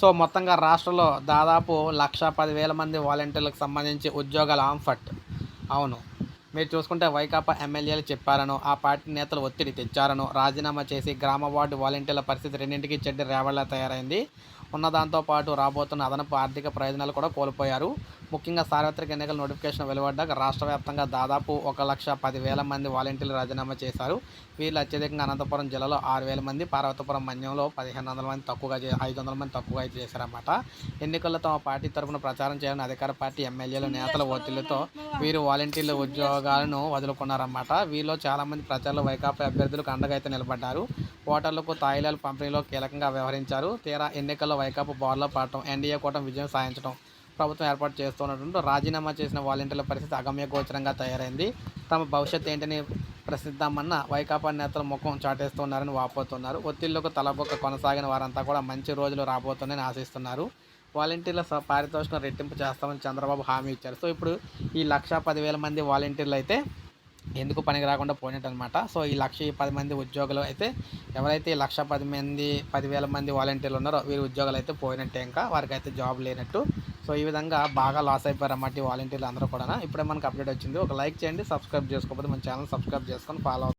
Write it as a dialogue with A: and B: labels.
A: So మొత్తంగా రాష్ట్రంలో దాదాపు లక్ష పదివేల మంది వాలంటీర్లకు సంబంధించి ఉద్యోగాల ఆంఫట్ అవును. మీరు చూసుకుంటే వైకాపా ఎమ్మెల్యేలు చెప్పారనో ఆ పార్టీ నేతలు ఒత్తిడి తెచ్చారనో రాజీనామా చేసి గ్రామ వార్డు వాలంటీర్ల పరిస్థితి రెండింటికి చెడ్డ రేవళ్ళ తయారైంది. ఉన్నదాంతో పాటు రాబోతున్న అదనపు ఆర్థిక ప్రయోజనాలు కూడా కోల్పోయారు. ముఖ్యంగా సార్వత్రిక ఎన్నికల నోటిఫికేషన్ వెలువడ్డాక రాష్ట్ర వ్యాప్తంగా దాదాపు ఒక లక్ష పదివేల మంది వాలంటీర్లు రాజీనామా చేశారు. వీళ్ళు అత్యధికంగా అనంతపురం జిల్లాలో ఆరు వేల మంది పార్వతీపురం మన్యంలో పదిహేను వందల మంది తక్కువగా చే ఐదు వందల మంది తక్కువగా అయితే చేశారన్నమాట. ఎన్నికల్లో తమ పార్టీ తరఫున ప్రచారం చేయాలని అధికార పార్టీ ఎమ్మెల్యేలు నేతల ఒత్తిళ్ళతో వీరు వాలంటీర్ల ఉద్యోగాలను వదులుకున్నారన్నమాట. వీరిలో చాలామంది ప్రచారంలో వైకాపా అభ్యర్థులకు అండగా అయితే నిలబడ్డారు. ఓటర్లకు తాయిలాలు పంపిణీలో కీలకంగా వ్యవహరించారు. తీరా ఎన్నికల్లో వైకాపా బార్లో పడటం ఎన్డీఏ కూటమి విజయం సాధించడం ప్రభుత్వం ఏర్పాటు చేస్తున్నటువంటి రాజీనామా చేసిన వాలంటీర్ల పరిస్థితి అగమ్య గోచరంగా తయారైంది. తమ భవిష్యత్ ఏంటని ప్రశ్నిద్దామన్న వైకాపా నేతలు ముఖం చాటేస్తున్నారని వాపోతున్నారు. ఒత్తిళ్ళకు తలబొక్క కొనసాగిన వారంతా కూడా మంచి రోజులు రాబోతుందని ఆశిస్తున్నారు. వాలంటీర్ల స- పారితోషికం రెట్టింపు చేస్తామని చంద్రబాబు హామీ ఇచ్చారు. సో ఇప్పుడు ఈ లక్ష పదివేల మంది వాలంటీర్లు అయితే ఎందుకు పనికి రాకుండా పోయినట్టు అనమాట సో ఈ లక్ష పది మంది ఉద్యోగులు అయితే ఎవరైతే ఈ లక్ష పది మంది పదివేల మంది వాలంటీర్లు ఉన్నారో వీరి ఉద్యోగాలు అయితే పోయినట్టే ఇంకా. వారికి అయితే జాబ్ లేనట్టు. సో ఈ విధంగా బాగా లాస్ అయిపోయారు అన్నమాట ఈ వాలంటీర్లు అందరూ కూడా ఇప్పుడే మనకు అప్డేట్ వచ్చింది. ఒక లైక్ చేయండి సబ్స్క్రైబ్ చేసుకోకపోతే మన ఛానల్ సబ్స్క్రైబ్ చేసుకొని ఫాలో